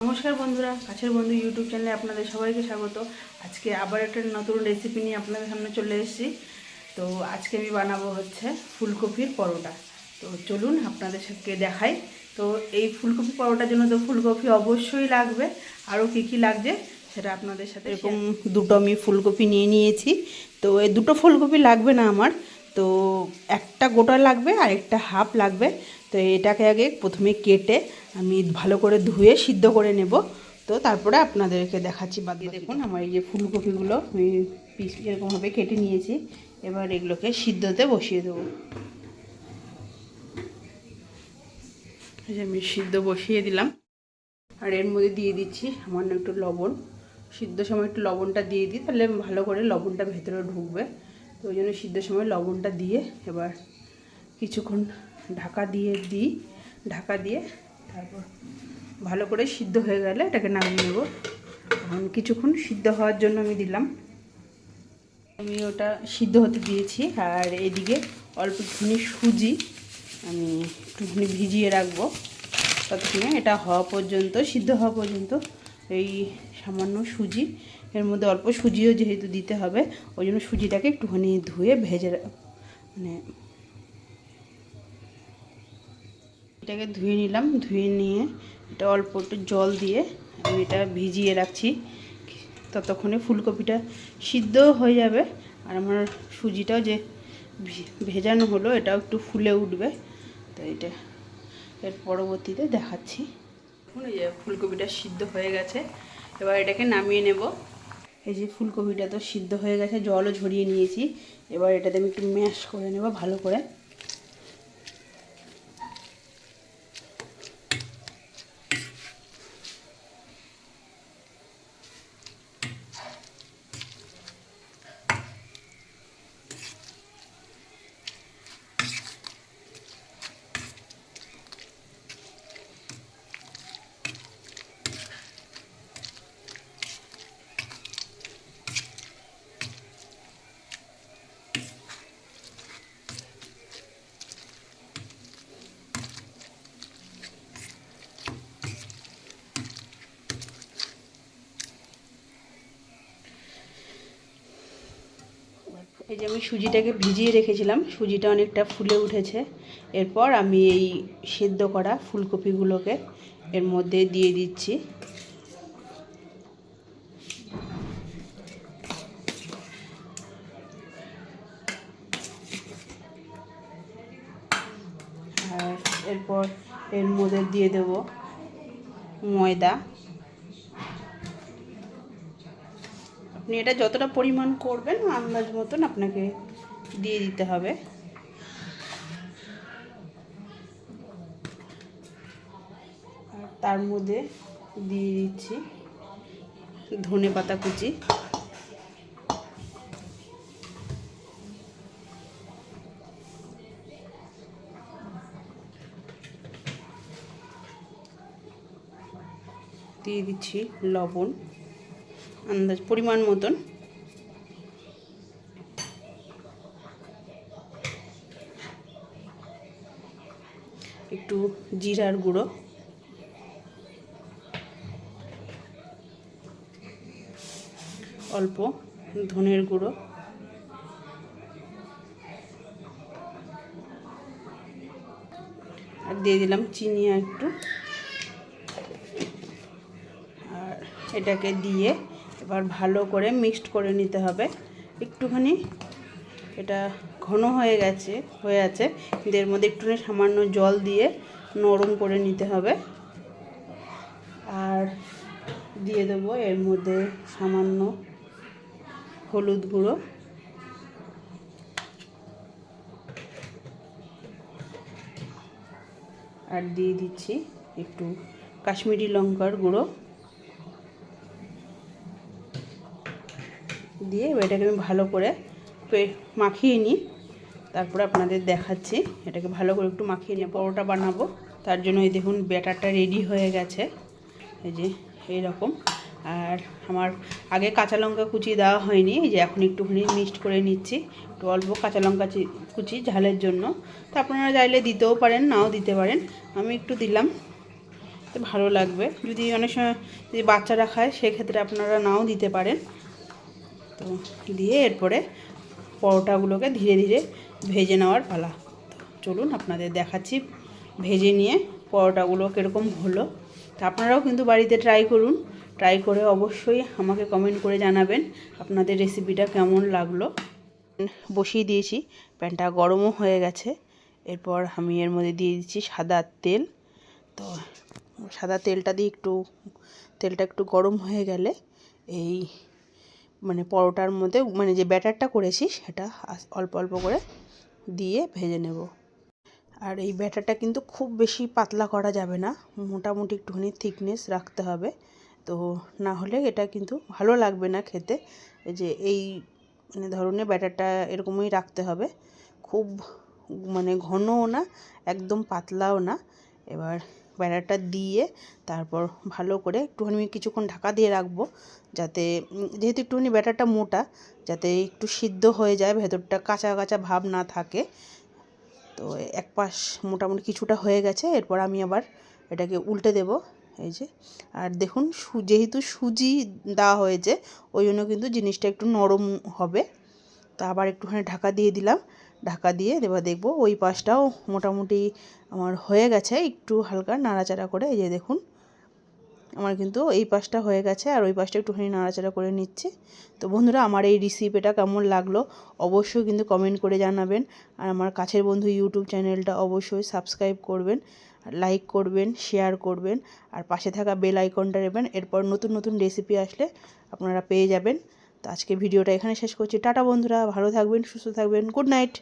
নমস্কার বন্ধুরা কাছের বন্ধু ইউটিউব চ্যানেলে আপনাদের সবাইকে স্বাগত। আজকে আবার একটা নতুন রেসিপি নিয়ে আপনাদের সামনে চলে এসেছি। তো আজকে আমি বানাবো হচ্ছে ফুলকপির পরোটা। তো চলুন আপনাদের সাথে দেখাই। তো এই ফুলকপি পরোটার জন্য তো ফুলকপি অবশ্যই লাগবে। আরও কী কী লাগবে সেটা আপনাদের সাথে এরকম দুটো আমি ফুলকপি নিয়ে নিয়েছি। তো এই দুটো ফুলকপি লাগবে না আমার। তো একটা গোটা লাগবে আর একটা হাফ লাগবে। তো এটাকে আগে প্রথমে কেটে আমি ভালো করে ধুয়ে সিদ্ধ করে নেব। তো তারপরে আপনাদেরকে দেখাচ্ছি বাকি দেখুন আমার এই যে ফুলকপিগুলো আমি পিস এরকমভাবে কেটে নিয়েছি। এবার এগুলোকে সিদ্ধতে বসিয়ে দেবো। আমি সিদ্ধ বসিয়ে দিলাম। আর এর মধ্যে দিয়ে দিচ্ছি সামান্য একটু লবণ। সিদ্ধ সময় একটু লবণটা দিয়ে দিই, তাহলে ভালো করে লবণটা ভেতরে ঢুকবে। তো ওই জন্য সিদ্ধের সময় লবণটা দিয়ে এবার কিছুক্ষণ ঢাকা দিয়ে দিই। ঢাকা দিয়ে তারপর ভালো করে সিদ্ধ হয়ে গেলে এটাকে নামিয়ে নেব। এখন কিছুক্ষণ সিদ্ধ হওয়ার জন্য আমি দিলাম। আমি ওটা সিদ্ধ হতে দিয়েছি। আর এদিকে অল্প একটুখানি সুজি আমি একটুখানি ভিজিয়ে রাখব। ততক্ষণে এটা হওয়া পর্যন্ত, সিদ্ধ হওয়া পর্যন্ত এই সামান্য সুজি। এর মধ্যে অল্প সুজিও যেহেতু দিতে হবে, ওই জন্য সুজিটাকে একটুখানি ধুয়ে ভেজে মানে এটাকে ধুয়ে নিলাম, ধুয়ে নিয়ে এটা অল্প একটু জল দিয়ে আমি এটা ভিজিয়ে রাখছি। ততক্ষণে ফুলকপিটা সিদ্ধ হয়ে যাবে আর আমার সুজিটাও যে ভেজানো হলো, এটাও একটু ফুলে উঠবে। তো এটা এর পরবর্তীতে দেখাচ্ছি। দেখুন, এই যে ফুলকপিটা সিদ্ধ হয়ে গেছে। এবার এটাকে নামিয়ে নেব। এই যে ফুলকপিটা তো সিদ্ধ হয়ে গেছে, জলও ঝরিয়ে নিয়েছি। এবার এটাতে আমি একটু ম্যাশ করে নেব ভালো করে। এই যে আমি সুজিটাকে ভিজিয়ে রেখেছিলাম, সুজিটা অনেকটা ফুলে উঠেছে। এরপর আমি এই সেদ্ধ করা ফুলকপিগুলোকে এর মধ্যে দিয়ে দিচ্ছি। আর এরপর এর মধ্যে দিয়ে দেব ময়দা। আপনি এটা যতটা পরিমাণ করবেন, আন্দাজ মতন আপনাকে দিয়ে দিতে হবে। আর তার মধ্যে দিয়ে দিচ্ছি ধনে পাতা কুচি। দিয়ে দিচ্ছি লবণ। আন্দাজ, পরিমাণ মতন। একটু জিরার গুঁড়ো। অল্প ধনের গুঁড়ো। আর দিয়ে দিলাম চিনি একটু। আর এটাকে দিয়ে এবার ভালো করে মিক্সড করে নিতে হবে। একটুখানি এটা ঘন হয়ে গেছে, হয়ে আছে। কিন্তু এর মধ্যে একটুখানি সামান্য জল দিয়ে নরম করে নিতে হবে। আর দিয়ে দেবো এর মধ্যে সামান্য হলুদ গুঁড়ো। আর দিয়ে দিচ্ছি একটু কাশ্মীরি লঙ্কার গুঁড়ো। দিয়ে এটাকে আমি ভালো করে মাখিয়ে নিই। তারপরে আপনাদের দেখাচ্ছি। এটাকে ভালো করে একটু মাখিয়ে নিয়ে পরোটা বানাবো। তার জন্য এই দেখুন ব্যাটারটা রেডি হয়ে গেছে। এই যে এইরকম। আর আমার আগে কাঁচা লঙ্কা কুচি দেওয়া হয়নি। এই যে এখন একটুখানি মিক্সড করে নিচ্ছি। একটু অল্প কাঁচা লঙ্কা কুচি ঝালের জন্য। তো আপনারা চাইলে দিতেও পারেন, নাও দিতে পারেন। আমি একটু দিলাম। ভালো লাগবে। যদি অনেক সময় যদি বাচ্চারা খায়, সেক্ষেত্রে আপনারা নাও দিতে পারেন। তো দিয়ে এরপরে পরোটাগুলোকে ধীরে ধীরে ভেজে নেওয়ার পালা। চলুন আপনাদের দেখাচ্ছি ভেজে নিয়ে পরোটাগুলো কীরকম হলো। তা আপনারাও কিন্তু বাড়িতে ট্রাই করুন। ট্রাই করে অবশ্যই আমাকে কমেন্ট করে জানাবেন আপনাদের রেসিপিটা কেমন লাগল। বসিয়ে দিয়েছি, প্যানটা গরমও হয়ে গেছে। এরপর আমি এর মধ্যে দিয়ে দিচ্ছি সাদা তেল। তো সাদা তেলটা দিয়ে একটু, তেলটা একটু গরম হয়ে গেলে এই মানে পরোটার মধ্যে মানে যে ব্যাটারটা করেছি সেটা অল্প অল্প করে দিয়ে ভেজে নেব। আর এই ব্যাটারটা কিন্তু খুব বেশি পাতলা করা যাবে না, মোটামুটি একটুখানি থিকনেস রাখতে হবে। তো না হলে এটা কিন্তু ভালো লাগবে না খেতে। যে এই মানে ধরনের ব্যাটারটা এরকমই রাখতে হবে। খুব মানে ঘনও না, একদম পাতলাও না। এবার ব্যাটারটা দিয়ে তারপর ভালো করে একটুখানি কিছুক্ষণ ঢাকা দিয়ে রাখব যাতে যেহেতু একটুখানি ব্যাটারটা মোটা, যাতে একটু সিদ্ধ হয়ে যায়, ভেতরটা কাঁচা কাঁচা ভাব না থাকে। তো এক পাশ মোটামুটি কিছুটা হয়ে গেছে, এরপর আমি আবার এটাকে উল্টে দেব, এই যে। আর দেখুন যেহেতু সুজি দেওয়া হয়েছে, ওই জন্য কিন্তু জিনিসটা একটু নরম হবে। তো আবার একটুখানি ঢাকা দিয়ে দিলাম। ঢাকা দিয়ে এবার দেখব ওই পাশটাও মোটামুটি আমার হয়ে গেছে, একটু হালকা নাড়াচাড়া করে, এই যে দেখুন। আমার কিন্তু এই পাশটা হয়ে গেছে আর ওই পাশটা একটুখানি নাড়াচাড়া করে নিচ্ছি। তো বন্ধুরা, আমার এই রেসিপিটা কেমন লাগল অবশ্যই কিন্তু কমেন্ট করে জানাবেন। আর আমার কাছের বন্ধু ইউটিউব চ্যানেলটা অবশ্যই সাবস্ক্রাইব করবেন লাইক করবেন শেয়ার করবেন, আর পাশে থাকা বেল আইকনটা নেবেন এরপর নতুন নতুন রেসিপি আসলে আপনারা পেয়ে যাবেন। তো আজকে ভিডিওটা এখানে শেষ করছি। টাটা বন্ধুরা, ভালো থাকবেন, সুস্থ থাকবেন গুড নাইট